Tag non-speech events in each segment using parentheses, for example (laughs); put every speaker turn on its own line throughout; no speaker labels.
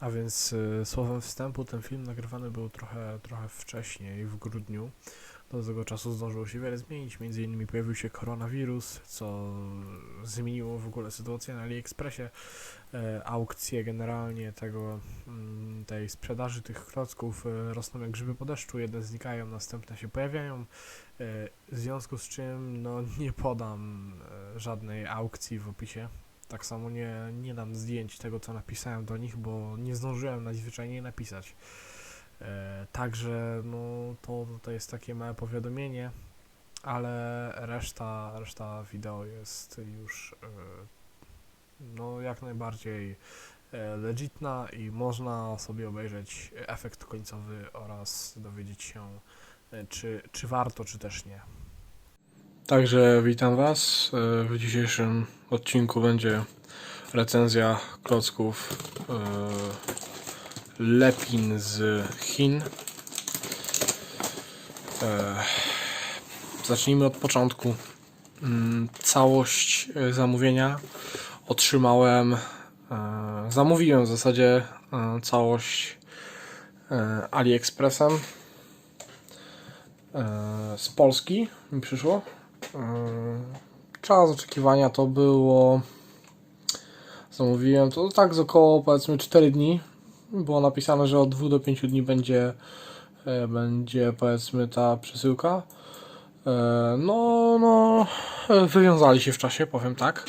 A więc y, słowem wstępu ten film nagrywany był trochę, trochę wcześniej, w grudniu. Do tego czasu zdążyło się wiele zmienić, między innymi pojawił się koronawirus, co zmieniło w ogóle sytuację na AliExpressie. E, aukcje generalnie tego, mm, tej sprzedaży tych klocków e, rosną jak grzyby po deszczu, jedne znikają, następne się pojawiają. E, w związku z czym no, nie podam e, żadnej aukcji w opisie. Tak samo nie, nie dam zdjęć tego, co napisałem do nich, bo nie zdążyłem najzwyczajniej napisać. E, także no, to, to jest takie małe powiadomienie, ale reszta, reszta wideo jest już e, no, jak najbardziej e, legitna i można sobie obejrzeć efekt końcowy oraz dowiedzieć się, e, czy, czy warto, czy też nie. Także witam Was. E, W dzisiejszym odcinku będzie recenzja klocków e, Lepin z Chin. E, Zacznijmy od początku. Mm, Całość zamówienia otrzymałem. Zamówiłem w zasadzie całość AliExpressem. Z Polski mi przyszło. Mm, Czas oczekiwania to było. Zamówiłem to tak z około powiedzmy 4 dni. Było napisane, że od 2 do 5 dni będzie, e, będzie powiedzmy ta przesyłka. E, No, no, e, wywiązali się w czasie, powiem tak.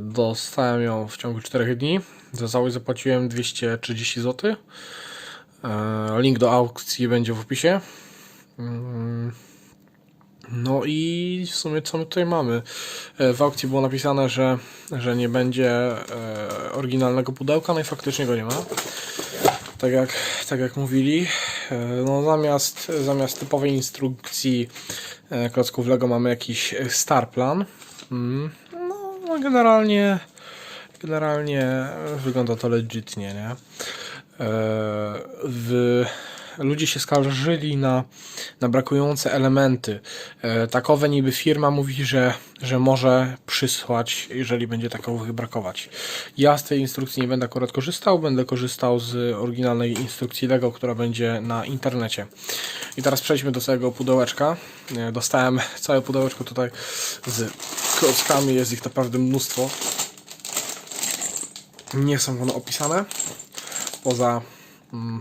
Dostałem ją w ciągu 4 dni. Za całość zapłaciłem 230 zł. Link do aukcji będzie w opisie. No i w sumie co my tutaj mamy? E, W aukcji było napisane, że, że nie będzie e, oryginalnego pudełka, no i faktycznie go nie ma. Tak jak, tak jak mówili, e, no zamiast, zamiast typowej instrukcji klocków Lego mamy jakiś star plan. Mm, No, no generalnie, generalnie wygląda to legitnie, nie? W, ludzie się skarżyli na, na brakujące elementy. E, takowe niby firma mówi, że, że może przysłać, jeżeli będzie takowych brakować. Ja z tej instrukcji nie będę akurat korzystał, będę korzystał z oryginalnej instrukcji Lego, która będzie na internecie. I teraz przejdźmy do całego pudełeczka. E, Dostałem całe pudełeczko tutaj z klockami, jest ich naprawdę mnóstwo. Nie są one opisane. Poza mm,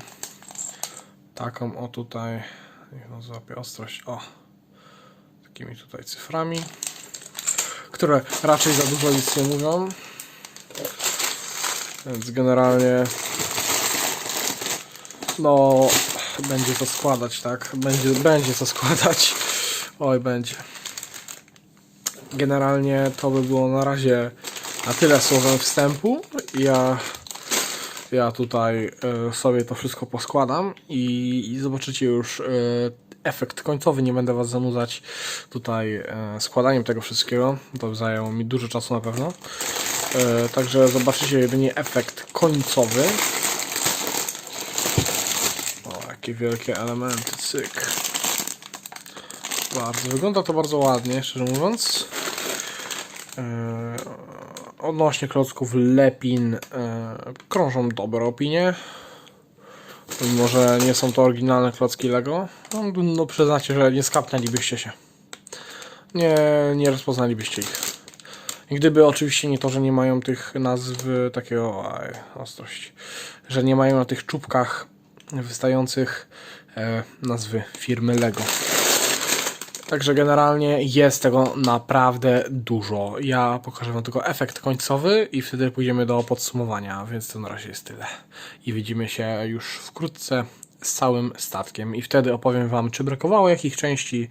taką o tutaj, niech no złapie ostrość, o takimi tutaj cyframi, które raczej za dużo nic nie mówią. Więc generalnie no będzie to składać, tak? Będzie, będzie to składać. Oj, będzie. Generalnie to by było na razie na tyle słowem wstępu. Ja ja tutaj e, sobie to wszystko poskładam i, zobaczycie już e, efekt końcowy. Nie będę Was zanudzać tutaj e, składaniem tego wszystkiego. To zajęło mi dużo czasu na pewno. Także zobaczycie jedynie efekt końcowy. O, jakie wielkie elementy, cyk. Bardzo, wygląda to bardzo ładnie, szczerze mówiąc. Odnośnie klocków Lepin e, krążą dobre opinie. Mimo, że nie są to oryginalne klocki Lego, no, no przyznacie, że nie skapnęlibyście się. Nie, nie rozpoznalibyście ich. Gdyby oczywiście nie to, że nie mają tych nazw takiego aj, ostrość, że nie mają na tych czubkach wystających e, nazwy firmy Lego. Także generalnie jest tego naprawdę dużo. Ja pokażę Wam tylko efekt końcowy i wtedy pójdziemy do podsumowania, więc to na razie jest tyle. I widzimy się już wkrótce z całym statkiem i wtedy opowiem Wam, czy brakowało jakich części,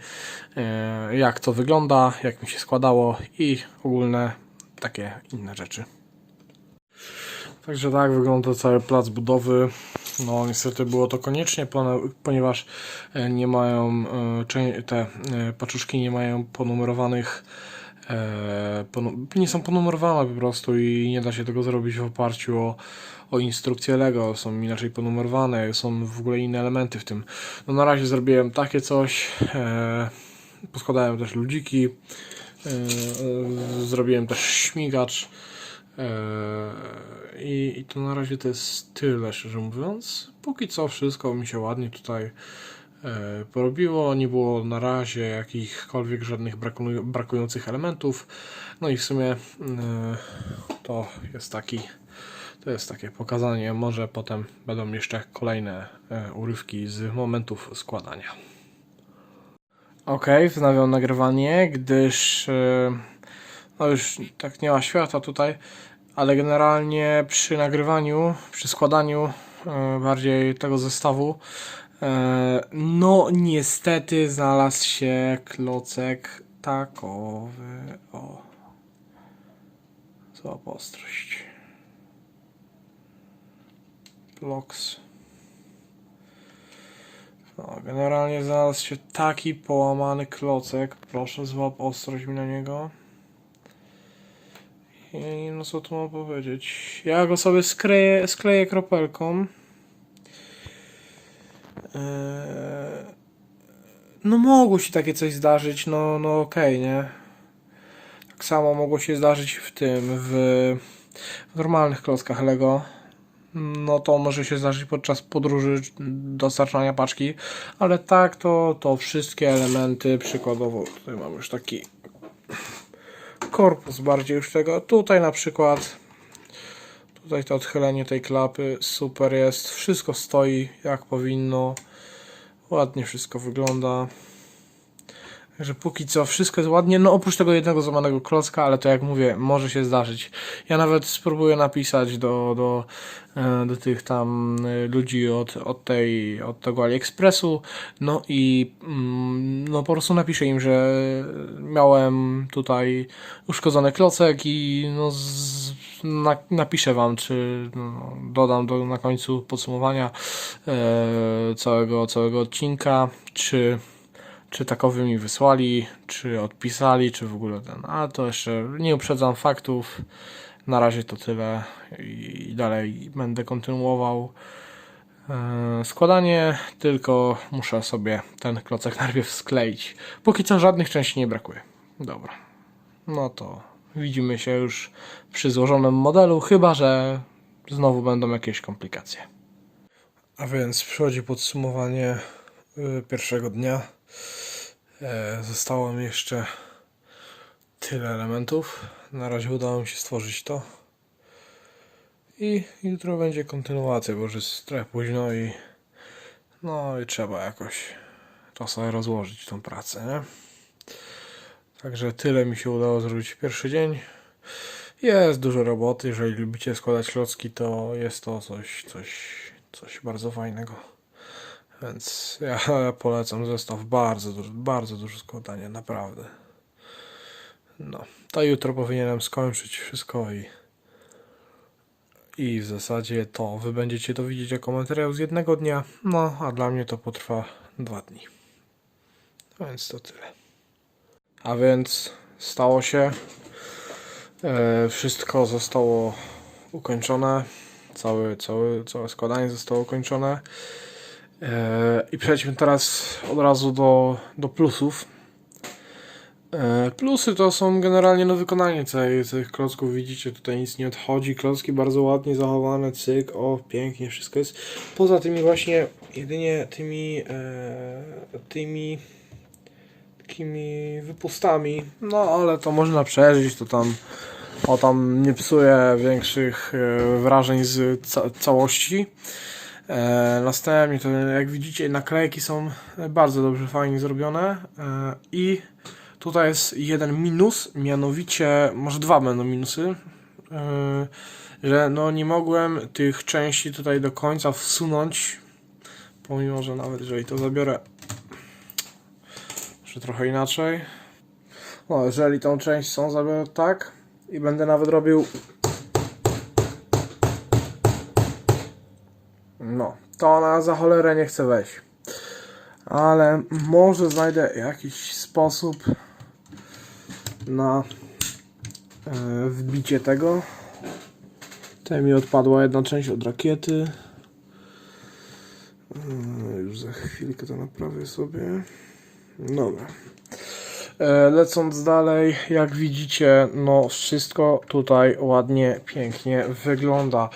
e, jak to wygląda, jak mi się składało i ogólne takie inne rzeczy. Także tak wygląda cały plac budowy. No niestety było to koniecznie, ponieważ e, nie mają e, te e, paczuszki nie mają ponumerowanych ponu- nie są ponumerowane po prostu i nie da się tego zrobić w oparciu o, o instrukcje Lego, są inaczej ponumerowane, są w ogóle inne elementy w tym. No na razie zrobiłem takie coś, poskładałem też ludziki, zrobiłem też śmigacz, I, I to na razie to jest tyle, szczerze mówiąc. Póki co wszystko mi się ładnie tutaj e, porobiło. Nie było na razie jakichkolwiek żadnych braku- brakujących elementów. No i w sumie e, to jest taki. To jest takie pokazanie. Może potem będą jeszcze kolejne urywki z momentów składania. Ok, wznawiam nagrywanie, gdyż no już tak nie ma świata tutaj, ale generalnie przy nagrywaniu, przy składaniu e, bardziej tego zestawu, e, no niestety znalazł się klocek takowy. O. Złap ostrość. Blocks. No, generalnie znalazł się taki połamany klocek. Proszę, złap ostrość mi na niego. No co tu mam powiedzieć? Ja go sobie skleję, skleję kropelką. Eee, no mogło się takie coś zdarzyć, no, no okej, nie? Tak samo mogło się zdarzyć w tym, w, w normalnych klockach Lego. No to może się zdarzyć podczas podróży dostarczania paczki, ale tak to, to wszystkie elementy, przykładowo tutaj mam już taki korpus bardziej już tego. Tutaj na przykład tutaj to odchylenie tej klapy super jest. Wszystko stoi jak powinno. Ładnie wszystko wygląda. Także póki co wszystko jest ładnie, no oprócz tego jednego złamanego klocka, ale to jak mówię, może się zdarzyć. Ja nawet spróbuję napisać do, do, e, do tych tam e, ludzi od, od, tej, od tego AliExpressu, no i mm, no po prostu napiszę im, że miałem tutaj uszkodzony klocek i no z, na, napiszę wam, czy no, dodam do, na końcu podsumowania e, całego, całego odcinka, czy czy takowy mi wysłali, czy odpisali, czy w ogóle ten. A to jeszcze nie uprzedzam faktów. Na razie to tyle i dalej będę kontynuował e, składanie, tylko muszę sobie ten klocek (laughs) najpierw skleić. Póki co żadnych części nie brakuje. Dobra. No to widzimy się już przy złożonym modelu, chyba że znowu będą jakieś komplikacje. A więc przychodzi podsumowanie y, pierwszego dnia. E, Zostało mi jeszcze tyle elementów. Na razie udało mi się stworzyć to. I jutro będzie kontynuacja, bo już jest trochę późno i no i trzeba jakoś to sobie rozłożyć tą pracę, nie? Także tyle mi się udało zrobić pierwszy dzień. Jest dużo roboty, jeżeli lubicie składać klocki, to jest to coś, coś, coś bardzo fajnego. Więc (laughs) ja polecam zestaw bardzo duży, bardzo dużo składania, naprawdę. No, to jutro powinienem skończyć wszystko i i w zasadzie to wy będziecie to widzieć jako materiał z jednego dnia, no a dla mnie to potrwa dwa dni. Więc to tyle. A więc stało się. E, wszystko zostało ukończone. Całe, całe, całe składanie zostało ukończone. E, I przejdźmy teraz od razu do, do plusów. E, Plusy to są generalnie no wykonanie całej, tych klocków. Widzicie, tutaj nic nie odchodzi. Klocki bardzo ładnie zachowane, cyk, o, pięknie, wszystko jest. Poza tymi właśnie, jedynie tymi, e, tymi takimi wypustami, no ale to można przeżyć, to tam, o tam nie psuje większych wrażeń z ca całości. E, następnie to jak widzicie naklejki są bardzo dobrze, fajnie zrobione e, i tutaj jest jeden minus, mianowicie, może dwa będą minusy, e, że no nie mogłem tych części tutaj do końca wsunąć, pomimo, że nawet jeżeli to zabiorę że trochę inaczej. No, jeżeli tą część są zabiorę tak i będę nawet robił no, to ona za cholerę nie chce wejść. Ale może znajdę jakiś sposób na e, wbicie tego. Tutaj mi odpadła jedna część od rakiety. E, już za chwilkę to naprawię sobie. Dobra. E, Lecąc dalej, jak widzicie, no wszystko tutaj ładnie, pięknie wygląda.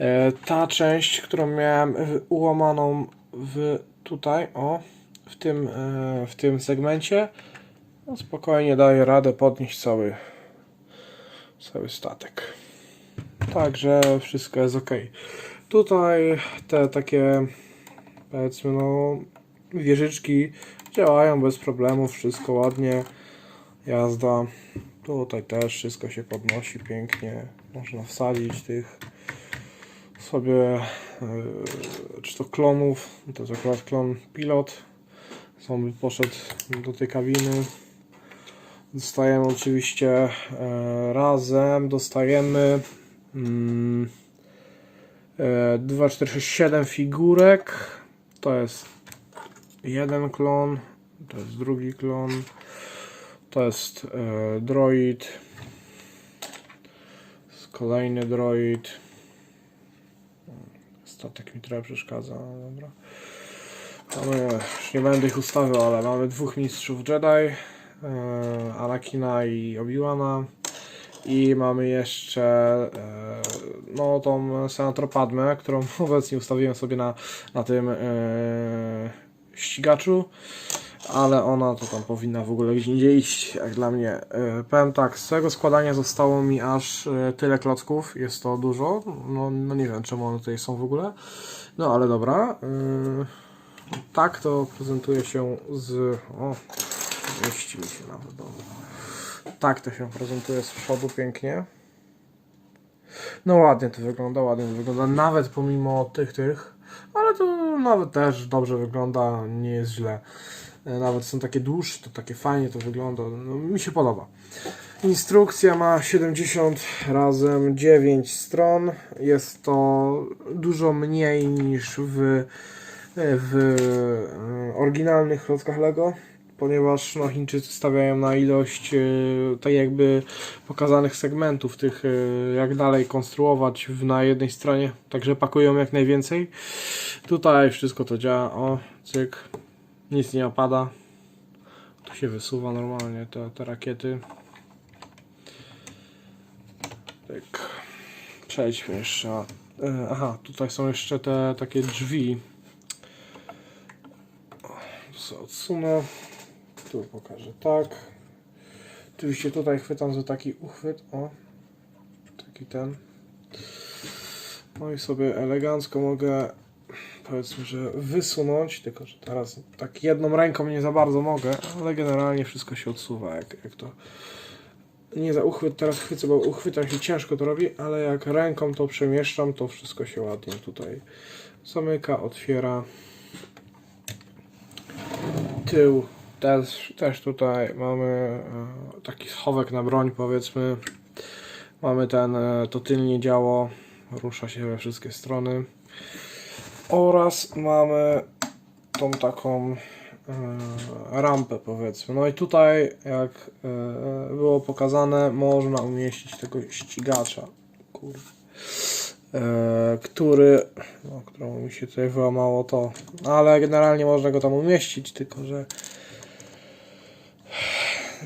E, Ta część, którą miałem ułamaną w tutaj, o, w tym, e, w tym segmencie, no spokojnie daje radę podnieść cały, cały statek. Także wszystko jest ok. Tutaj te takie, powiedzmy, no, wieżyczki działają bez problemu, wszystko ładnie. Jazda. Tutaj też wszystko się podnosi pięknie. Można wsadzić tych sobie, yy, czy to klonów, to jest akurat klon pilot. Zombie poszedł do tej kabiny. Dostajemy oczywiście e, razem, dostajemy mm, e, 2, 4, 6, 7 figurek. To jest jeden klon, to jest drugi klon, to jest e, droid, jest kolejny droid. Statek mi trochę przeszkadza, ale dobra. Mamy, już nie będę ich ustawiał, ale mamy dwóch mistrzów Jedi, e, Anakina i Obi-Wana. I mamy jeszcze e, no tą senator Padmę, którą (laughs) obecnie ustawiłem sobie na, na tym e, ścigaczu, ale ona to tam powinna w ogóle gdzie indziej iść, jak dla mnie. E, powiem tak, z tego składania zostało mi aż e, tyle klocków, jest to dużo, no, no nie wiem czemu one tutaj są w ogóle, no ale dobra. E, tak to prezentuje się z... o, mieści mi się nawet, dobra. Tak to się prezentuje z przodu pięknie. No ładnie to wygląda, ładnie to wygląda, nawet pomimo tych, tych, ale to nawet też dobrze wygląda, nie jest źle. E, Nawet są takie dłuższe, to takie fajnie to wygląda, no, mi się podoba. Instrukcja ma 70 razem 9 stron, jest to dużo mniej niż w, w e, oryginalnych klockach Lego ponieważ no, Chińczycy stawiają na ilość e, tak jakby pokazanych segmentów, tych e, jak dalej konstruować na jednej stronie, także pakują jak najwięcej. Tutaj wszystko to działa, o, cyk, nic nie opada. Tu się wysuwa normalnie te, te rakiety. Tak. Przejdźmy jeszcze. E, Aha, tutaj są jeszcze te takie drzwi. Odsunę. Tu pokażę tak. Oczywiście tutaj chwytam za taki uchwyt. O, taki ten. No i sobie elegancko mogę powiedzmy, że wysunąć, tylko że teraz tak jedną ręką nie za bardzo mogę, ale generalnie wszystko się odsuwa, jak, jak to nie za uchwyt teraz chwycę, bo uchwytem się ciężko to robi, ale jak ręką to przemieszczam, to wszystko się ładnie tutaj zamyka, otwiera. Tył też, też tutaj mamy e, taki schowek na broń powiedzmy. Mamy ten, e, to tylnie działo, rusza się we wszystkie strony. Oraz mamy tą taką e, rampę powiedzmy. No i tutaj jak było pokazane można umieścić tego ścigacza. Kurde. Który, no, któremu mi się tutaj wyłamało to, ale generalnie można go tam umieścić, tylko że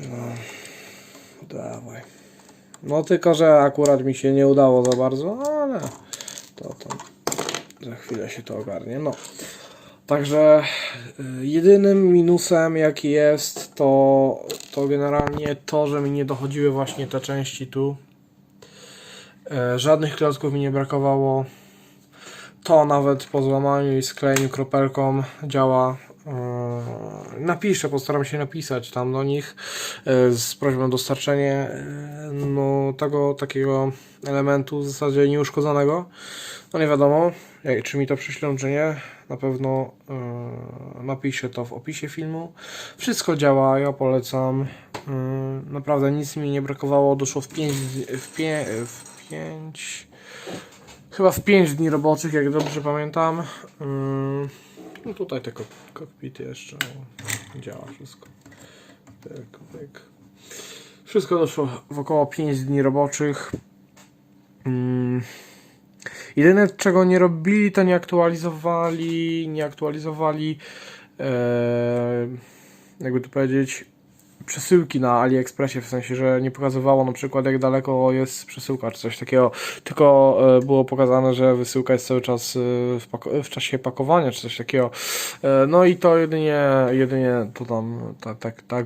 no, dawaj. No tylko, że akurat mi się nie udało za bardzo, ale to tam za chwilę się to ogarnie. No. Także y, jedynym minusem jaki jest, to, to generalnie to, że mi nie dochodziły właśnie te części tu. E, Żadnych klocków mi nie brakowało. To nawet po złamaniu i sklejeniu kropelką działa. E, Napiszę, postaram się napisać tam do nich e, z prośbą o dostarczenie e, no, tego takiego elementu w zasadzie nieuszkodzonego. No nie wiadomo, jak, czy mi to przyślą, czy nie. Na pewno e, napiszę to w opisie filmu. Wszystko działa, ja polecam. E, naprawdę nic mi nie brakowało. Doszło w 5 w w chyba w 5 dni roboczych, jak dobrze pamiętam. E, no tutaj te kok kokpity jeszcze o, działa wszystko. Tak, tak. Wszystko doszło w około 5 dni roboczych. Mm. Jedyne czego nie robili, to nie aktualizowali, nie aktualizowali, e, jakby tu powiedzieć, przesyłki na AliExpressie, w sensie, że nie pokazywało na przykład jak daleko jest przesyłka czy coś takiego, tylko e, było pokazane, że wysyłka jest cały czas e, w, w czasie pakowania czy coś takiego. E, No i to jedynie, jedynie to tam tak, tak, tak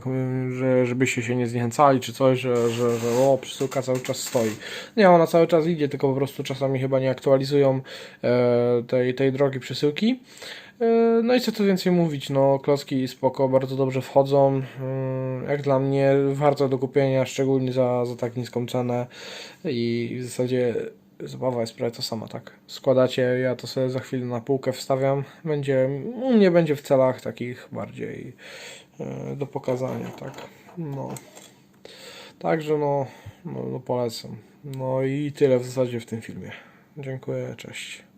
że żebyście się nie zniechęcali czy coś, że, że, że o, przesyłka cały czas stoi. Nie, ona cały czas idzie, tylko po prostu czasami chyba nie aktualizują tej, tej drogi przesyłki. No i co tu więcej mówić, no klocki spoko, bardzo dobrze wchodzą, Mm, jak dla mnie warto do kupienia, szczególnie za, za tak niską cenę i w zasadzie zabawa jest prawie to sama, tak. Składacie, ja to sobie za chwilę na półkę wstawiam, będzie, u mnie będzie w celach takich bardziej e, do pokazania, tak, no. Także no, no, no polecam. No i tyle w zasadzie w tym filmie. Dziękuję, cześć.